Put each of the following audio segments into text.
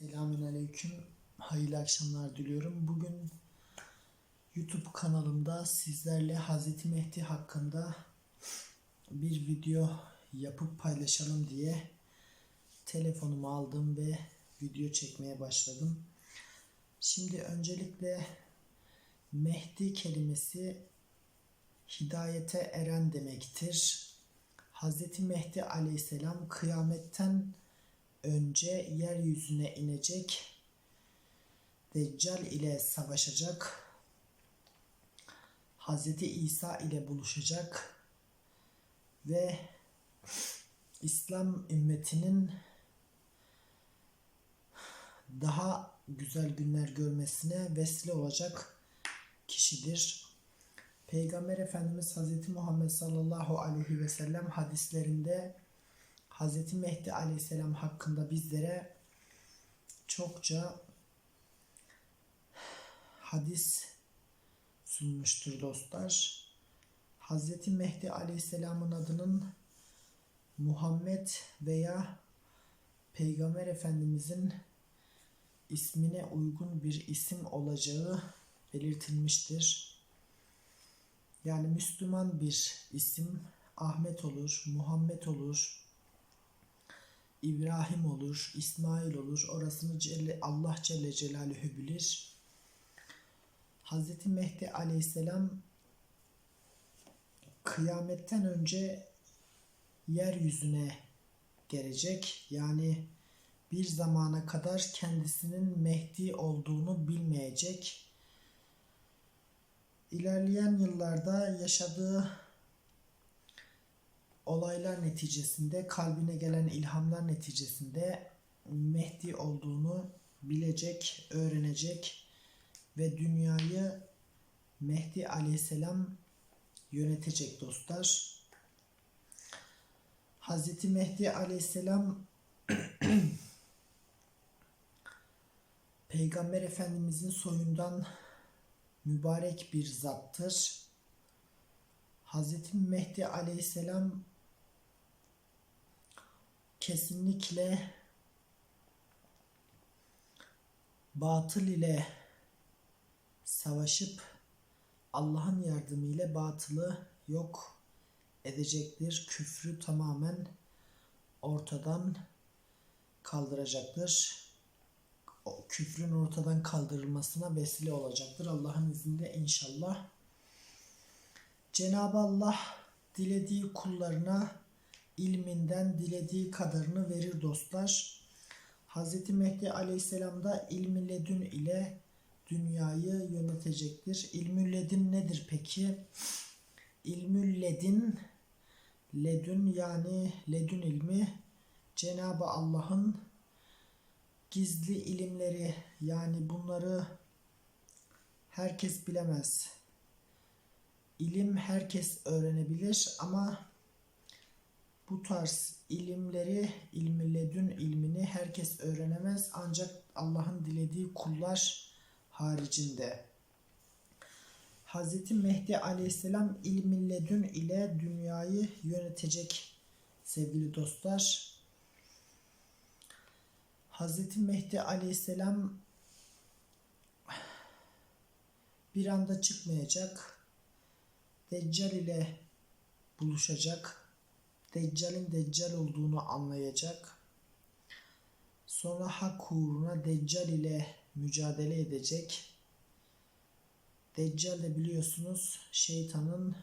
Selamünaleyküm. Hayırlı akşamlar diliyorum. Bugün YouTube kanalımda sizlerle Hazreti Mehdi hakkında bir video yapıp paylaşalım diye telefonumu aldım ve video çekmeye başladım. Şimdi öncelikle Mehdi kelimesi hidayete eren demektir. Hazreti Mehdi aleyhisselam kıyametten önce yeryüzüne inecek, Deccal ile savaşacak, Hazreti İsa ile buluşacak ve İslam ümmetinin daha güzel günler görmesine vesile olacak kişidir. Peygamber Efendimiz Hazreti Muhammed sallallahu aleyhi ve sellem hadislerinde Hazreti Mehdi aleyhisselam hakkında bizlere çokça hadis sunmuştur dostlar. Hazreti Mehdi aleyhisselamın adının Muhammed veya Peygamber Efendimizin ismine uygun bir isim olacağı belirtilmiştir. Yani Müslüman bir isim Ahmet olur, Muhammed olur, İbrahim olur, İsmail olur. Orasını Celle, Allah Celle Celaluhu bilir. Hazreti Mehdi Aleyhisselam kıyametten önce yeryüzüne gelecek. Yani bir zamana kadar kendisinin Mehdi olduğunu bilmeyecek. İlerleyen yıllarda yaşadığı olaylar neticesinde kalbine gelen ilhamlar neticesinde Mehdi olduğunu bilecek, öğrenecek ve dünyayı Mehdi aleyhisselam yönetecek dostlar. Hazreti Mehdi aleyhisselam Peygamber Efendimizin soyundan mübarek bir zattır. Hazreti Mehdi aleyhisselam kesinlikle batıl ile savaşıp Allah'ın yardımıyla batılı yok edecektir. Küfrü tamamen ortadan kaldıracaktır. O küfrün ortadan kaldırılmasına vesile olacaktır. Allah'ın izniyle inşallah. Cenab-ı Allah dilediği kullarına ilminden dilediği kadarını verir dostlar. Hz. Mehdi Aleyhisselam da ilmi ledün ile dünyayı yönetecektir. İlmü ledin nedir peki? İlmü ledin ledün yani ledün ilmi Cenab-ı Allah'ın gizli ilimleri yani bunları herkes bilemez. İlim herkes öğrenebilir ama bu tarz ilimleri, ilmi ledün ilmini herkes öğrenemez ancak Allah'ın dilediği kullar haricinde. Hz. Mehdi aleyhisselam ilmi ledün ile dünyayı yönetecek sevgili dostlar. Hz. Mehdi aleyhisselam bir anda çıkmayacak. Deccal ile buluşacak. Deccal'in Deccal olduğunu anlayacak. Sonra hak uğruna Deccal ile mücadele edecek. Deccal de biliyorsunuz şeytanın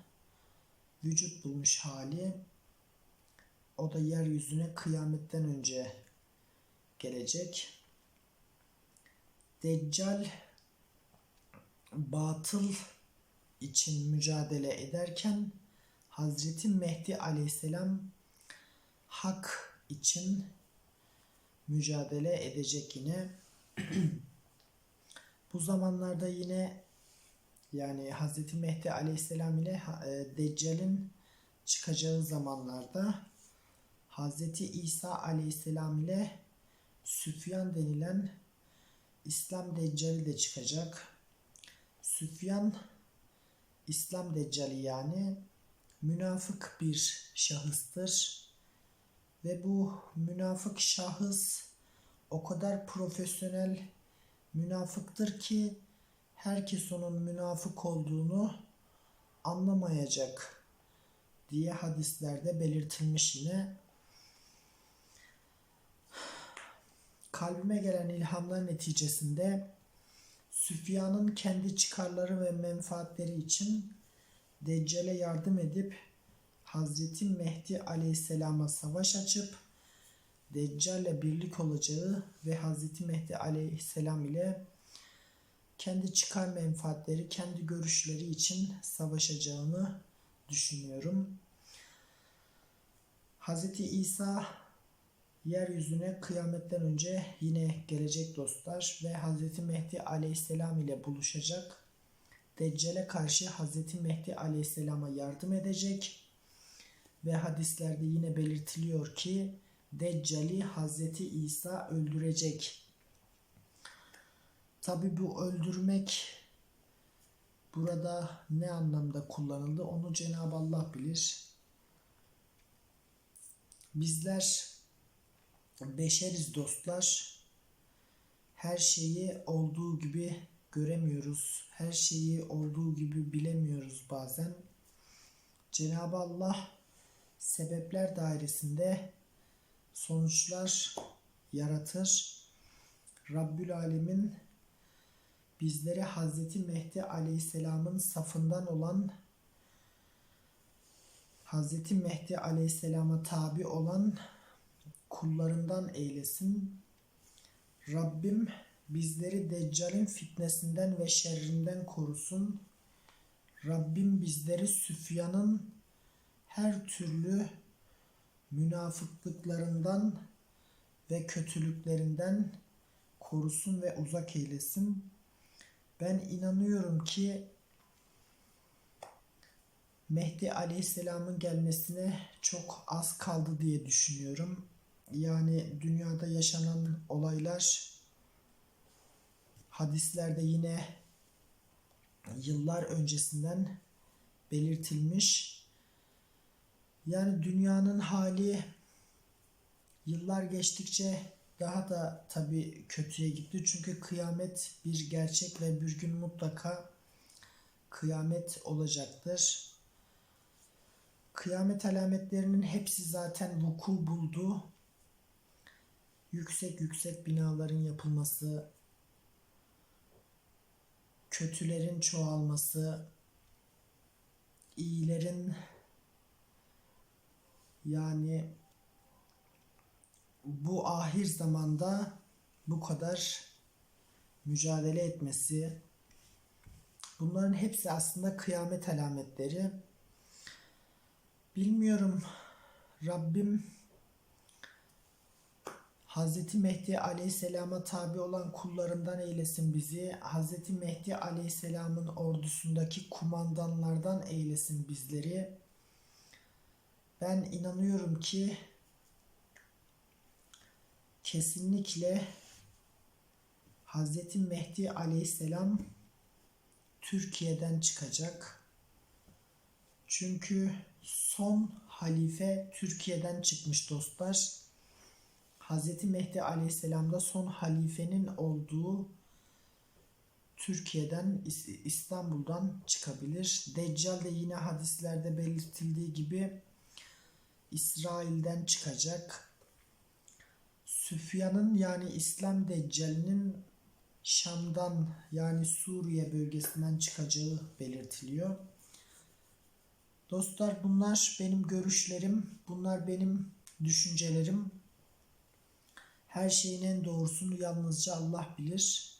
vücut bulmuş hali. O da yeryüzüne kıyametten önce gelecek. Deccal batıl için mücadele ederken Hazreti Mehdi Aleyhisselam hak için mücadele edecek yine. Bu zamanlarda yine yani Hazreti Mehdi Aleyhisselam ile e, Deccal'in çıkacağı zamanlarda Hazreti İsa Aleyhisselam ile Süfyan denilen İslam Deccali de çıkacak. Süfyan İslam Deccali yani münafık bir şahıstır. Ve bu münafık şahıs o kadar profesyonel münafıktır ki herkes onun münafık olduğunu anlamayacak diye hadislerde belirtilmiş yine. Kalbime gelen ilhamlar neticesinde Süfyan'ın kendi çıkarları ve menfaatleri için Deccal'e yardım edip Hazreti Mehdi Aleyhisselam'a savaş açıp Deccal'le birlik olacağı ve Hazreti Mehdi Aleyhisselam ile kendi çıkar menfaatleri, kendi görüşleri için savaşacağını düşünüyorum. Hazreti İsa yeryüzüne kıyametten önce yine gelecek dostlar ve Hazreti Mehdi Aleyhisselam ile buluşacak. Deccale karşı Hazreti Mehdi Aleyhisselam'a yardım edecek ve hadislerde yine belirtiliyor ki Deccali Hazreti İsa öldürecek. Tabi bu öldürmek burada ne anlamda kullanıldı onu Cenab-ı Allah bilir. Bizler beşeriz dostlar. Her şeyi olduğu gibi göremiyoruz. Her şeyi olduğu gibi bilemiyoruz bazen. Cenab-ı Allah sebepler dairesinde sonuçlar yaratır. Rabbül Alemin bizleri Hazreti Mehdi Aleyhisselam'ın safından olan Hazreti Mehdi Aleyhisselam'a tabi olan kullarından eylesin. Rabbim bizleri Deccal'in fitnesinden ve şerrinden korusun. Rabbim bizleri Süfyan'ın her türlü münafıklıklarından ve kötülüklerinden korusun ve uzak eylesin. Ben inanıyorum ki Mehdi Aleyhisselam'ın gelmesine çok az kaldı diye düşünüyorum. Yani dünyada yaşanan olaylar hadislerde yine yıllar öncesinden belirtilmiş. Yani dünyanın hali yıllar geçtikçe daha da tabi kötüye gitti. Çünkü kıyamet bir gerçek ve bir gün mutlaka kıyamet olacaktır. Kıyamet alametlerinin hepsi zaten vuku buldu. Yüksek yüksek binaların yapılması, kötülerin çoğalması, iyilerin yani bu ahir zamanda bu kadar mücadele etmesi bunların hepsi aslında kıyamet alametleri. Bilmiyorum Rabbim Hazreti Mehdi Aleyhisselam'a tabi olan kullarından eylesin bizi. Hazreti Mehdi Aleyhisselam'ın ordusundaki kumandanlardan eylesin bizleri. Ben inanıyorum ki kesinlikle Hazreti Mehdi Aleyhisselam Türkiye'den çıkacak. Çünkü son halife Türkiye'den çıkmış dostlar. Hazreti Mehdi Aleyhisselam'da son halifenin olduğu Türkiye'den İstanbul'dan çıkabilir. Deccal de yine hadislerde belirtildiği gibi İsrail'den çıkacak. Süfyan'ın yani İslam Deccal'inin Şam'dan yani Suriye bölgesinden çıkacağı belirtiliyor. Dostlar bunlar benim görüşlerim, bunlar benim düşüncelerim. Her şeyin en doğrusunu yalnızca Allah bilir.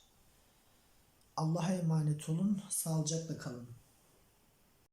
Allah'a emanet olun, sağlıcakla kalın.